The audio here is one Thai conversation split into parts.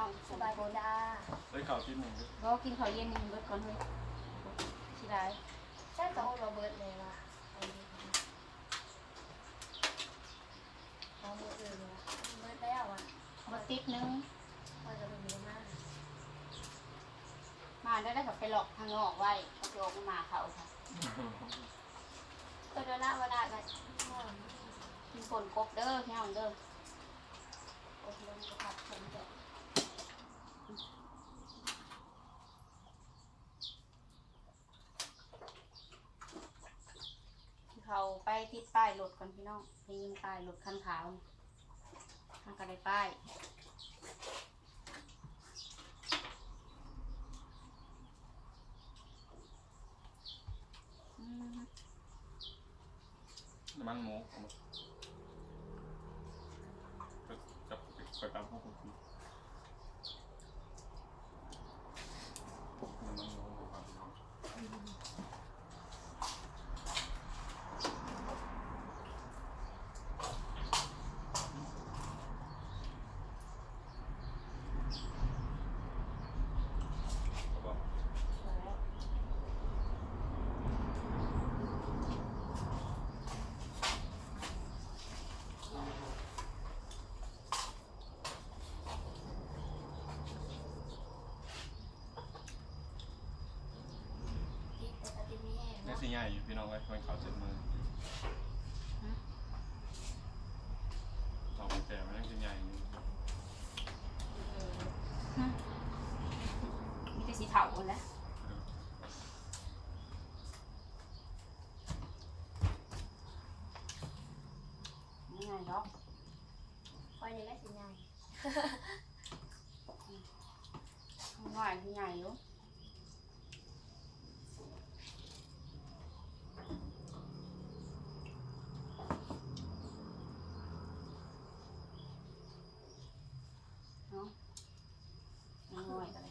น้องสบายดีจ้าเฮ้ยข่าวที่หนึ่งดิบ่กินข้าวเย็นนี่เบิดก่อนเฮ้ยสิได้ใช่ต้องโรเบิร์ตเลยว่ะไอ้นี่เอามืออื่นว่ะเบิร์ตแล้วอะบ่ติ๊กนึงพอจะเป็นเยอะมากมาได้ได้กับไปหลอกทางนอกไว้ก็โยกมาเขาค่ะก็เดินหน้าวันหน้ากันกินป่นกบเด้อพี่น้องเด้ออบรมกระพับผมจะ เขาไปติดป้ายรถก่อนพี่น้องไปยิงป้ายรถคันขาวทางกระไดป้ายอืมน้ำมันหมูเอามาก็จับไปตามห้องคุณ Thank you. สิใหญ่อยู่พี่น้องไว้คนข่าวเจ็ดมือเราไปแต่มันยังสิใหญ่อยู่มีแต่สีเทาหมดแล้วนี่ไงเนาะคอยนี่แหละสิไงข้างน้อยที่ใหญ่อยู่เนาะน้อยๆกันเล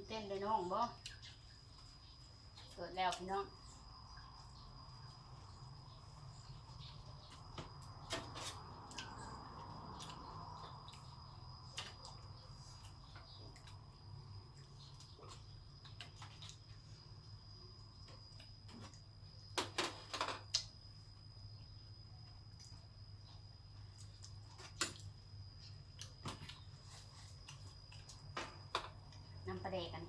ย ตื่นเต้นเลยน้องบ่เกิดแล้วพี่น้อง น้ำปลาแดกกัน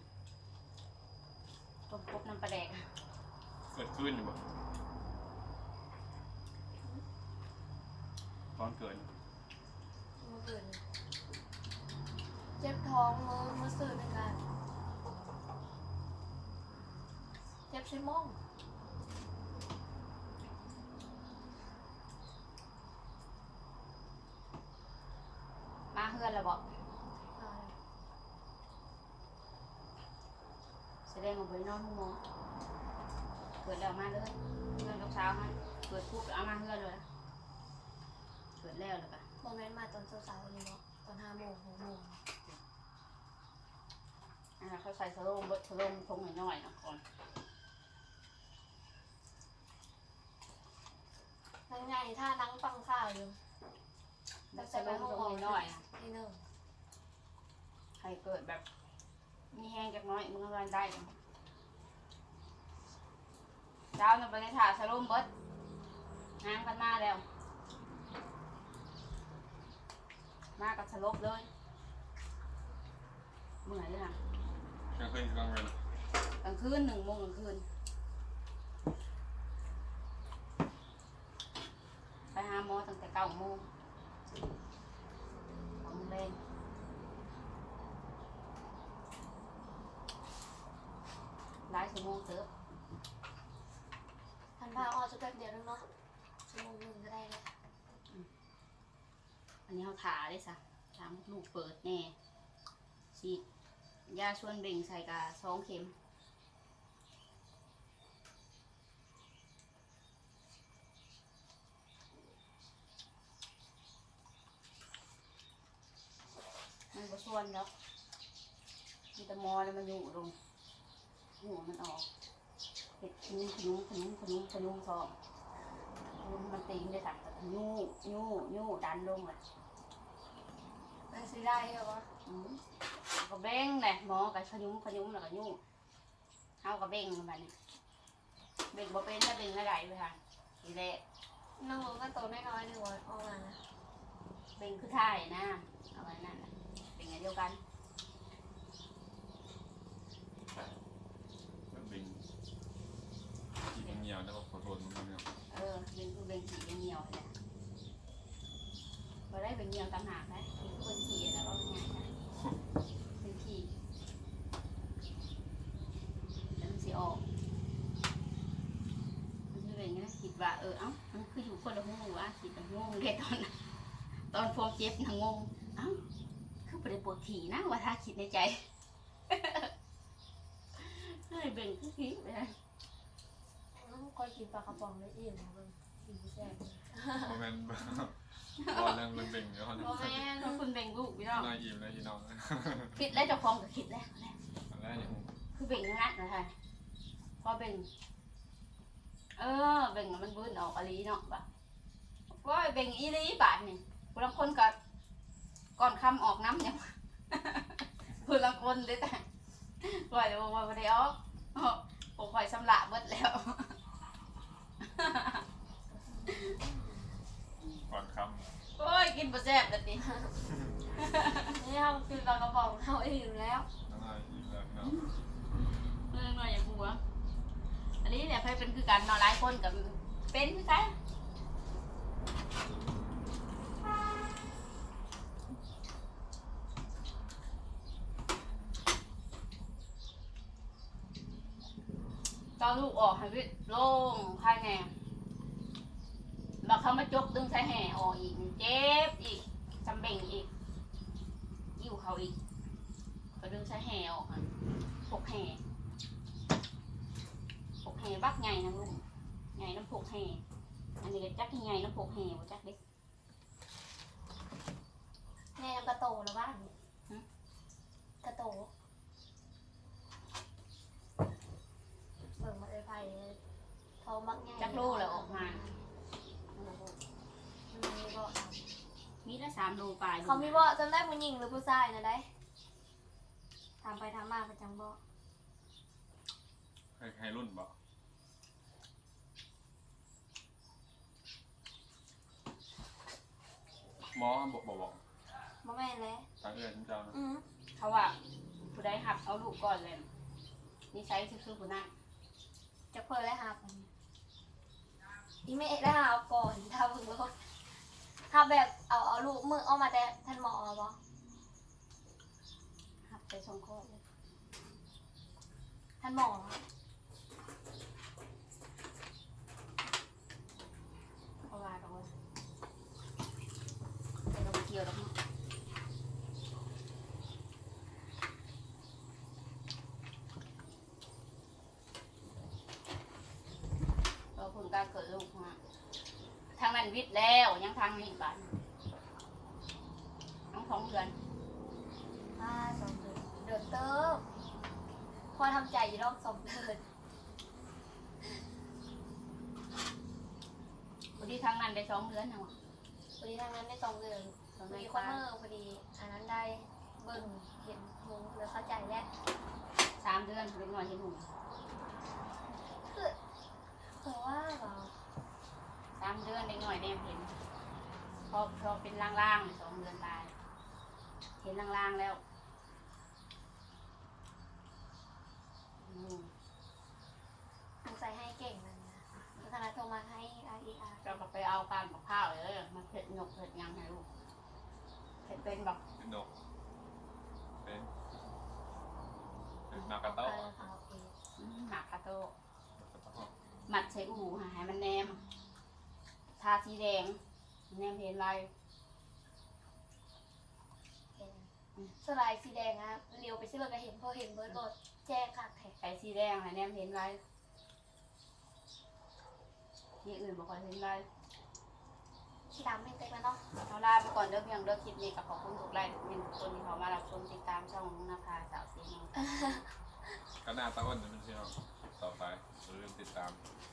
ต้มกบน้ำปลาแดกเกิดขึ้นอยู่บ่ตอนเกิดมืออื่นเจ็บท้องมือมือสื่อเป็นการเจ็บใช่มองมาเฮือนแล้วบอก อ่า แสดงว่าบริโนอนทุ่งโมงเกิดแล้วมาเลยเฮือนกับเช้าฮะเกิดปุ๊บเอามาเฮือนเลยเกิดแล้วแล้วปะโมเมนต์มาตอนเช้าๆนี่เนาะตอนห้าโมงหกโมงอ่าเขาใส่สโลมบดสโลมทงหน่อยๆนะก่อนนั่งไงถ้านั่งฟังข่าวอยู่แล้วสโลมทงหน่อยๆอะที่หนึ่งใครเกิดแบบ มีแห้งจักหน้อยมึงอะไรได้นะเช้าน่ะไปในถาสโลมเบิดงานกันมาแล้ว มากับสลบเลยเมื่อยเลยนะกลางคืนกลางวันกลางคืนหนึ่งโมงกลางคืน ไปหาหมอตั้งแต่เก้าโมงสองโมงแรงหลาย ชั่วโมงเติบทันพาออกจะแป๊บเดียวนึงเนาะชั่วโมงหนึ่งก็ได้แล้วอันนี้เขาถาเลยสะถามลูกเปิดแน่ฉีดยาชวนเบ่งใส่กาสองเข็มมันก็ชวนแล้วมีแต่มอแล้วมันอยู่ลง หัวมันออกเห็ดขนุนขนุนขนุนขนุนขนุนซองขนุนมันตีนได้ถักยูยูยูดันลงเลยแต่สิได้เหรอวะอืมก็เบ่งแหละหมอกับขยุ้มขยุ้มแล้วก็ยุ่เฮาก็เบ่งมันบัดนี้เบ่งบ่เป็นถ้าเบ่งไม่ได้ไปค่ะทีแรกน้องหนูก็โตน้อยๆหนึ่งวันออกมาเบ่งคือท่ายนะเอาไว้นั่นเป็นไงเดียวกันเป็นที่เงียวๆแล้วก็ขอโทษมันเนี่ย เออเบ่งคือเบ่งขี่เบ่งเหนี ยวแหละบ่ได้เบ่งเหนียวต่างหากนะเป็นคนขี่แล้วก็เป็นไงนะเป็นขี่แล้วมันสิออกมันจะเป็นไงคิดว่าเออเอ้ามันคืออยู่คนละห้องวะคิดว่างงเด็ตอนนั้นตอนฟอมเจ็บนะงงเอ้าคือบ่ได้ปวดขี่นะว่าถ้าคิดในใจเฮ้ยเบ่งคือขี่ไปเลยน้องก็กินปลากระป๋องได้อิ่มนะเบิ่ง กินแซ่บโมเมนต์บอลเรื่องเบ่งๆเดี๋ยวเขาโอ้แม่ขอบคุณเบ่งลูกพี่น้องน่าอิ่มเลยพี่น้องคิดแล้วเจะคลองก็คิดแล้วอันแรกอย่างคือเบ่งงัดนะคะพอเบ่งเออเบ่งมันบื้นออกอะไรเนาะบะว่าเบ่งอีหลีบาทนี่ผู้ลังคนก็ก่อนคำออกน้ำเนี่ยผู้ลังคนเลยแต่ปล่อยบอกว่าไม่ได้ออกอ้อผมปล่อยสำละเบิดแล้ว ก่อนคโอ้ย กินปลาแซ่บแบบนี้นี่เรากินปลากระป๋องเราอิ่มแล้วำน้าอิ่มแล้วเนาะเรื่องน้อยอย่างหัว อันนี้เนี่ยใครเป็นคือกันเนาะหลายคนกับเป็นคือกันตอนลูกออกให้วิโล่งภายในแล้ว เขามาจกดึงสายแห่ออกอีกเจ็บอีกจำเบ่งอีกยิ้วเขาอีกก็ดึงสายแห่ออกค่ะพกแห่ผกแห่บักไงนะลุงไงน้ำผกแห่อันนี้ก็จักไงน้ำผกแห่บ่จักเด็กแม่กระโตแล้วบ้านกระโตเบิ่งมาเลยไผ่ทองมักง่ายจักโลแล้วออกมา มันมีเบาะ มีละสามโลปลายเขามีเบาะจำได้ผู้หญิงหรือผู้ชายนะได้ถามไปถามมาประจังเบาะให้ให้รุ่นบอกหมอบอกบอกบอกบ่แม่นเลยทางเอื้อนเจ้านะอือเขาว่าผู้ใดหับเอาลูกก่อนเลยนี่ใช้คือผู้นั้นจะเพิ่นได้หาผมอีเมได้หาก่อนถ้าเบิ่งบ่ ถ้าแบบเอาเอาลูกมือเอามาแต่ท่านหมอเอาบ่หับไปสองข้อเลยท่านหมอเพราะว่าเราแต่เราเกี่ยวแล้วมั้งเราเพิ่งการเกิดลูกมา ทางนั้นวิทย์แล้ว ยังทางนี้บ้านน้องสองเดือนห้าสองเดือนเดือนเติบพอทำใจอยู่รอบสองเดือนพอดีทางนั้นได้สองเดือนนะวะพอดีทางนั้นได้สองเดือนสองพอเดือนดีกคอว่านเมอร์พอดีอันนั้นได้เบิ่งเห็นหูเลยเข้าใจแล้วสามเดือนเป็นหน่อยเห็นหูคือคือว่าเหรอ สามเดือนได้หน่อยแนมเห็นพอพอเป็นล่างๆเลยสองเดือนตาย เห็นล่างๆแล้วอืมสงสัยให้เก่งนั่นนะคณะโทรมาให้ไอเออาร์เราก็ไปเอาการกับข้าวเลยมาเผ็ดหยกเผ็ดหยังให้ลูกเผ็ดเป็นแบบเป็นดกเป็นเป็นมากระเอเต้าอเอาเองอื้อหมักคาโต้หมัดใส่อู่หาให้มันแนม ทาสีแดงแนมเห็นไรเห็นสลายสีแดงอะเลี้ยวไปที่รถก็เห็นพอเห็นเบิร์ดรถแจ้งขาดแท็กใส่สีแดงให้แนมเห็นไรที่อื่นบอกว่าเห็นไรที่ดำไม่เต็มแล้วเนาะเราลาไปก่อนเด้อเพียงเด้อคลิปนี้กับขอบคุณทุกไลค์ทุกมินทุกคนที่เขามารับชมติดตามช่องนุนภาสาวสีนงก็น่าตะอ้นจะเป็นพี่น้องต่อไปอย่าลืมติดตามค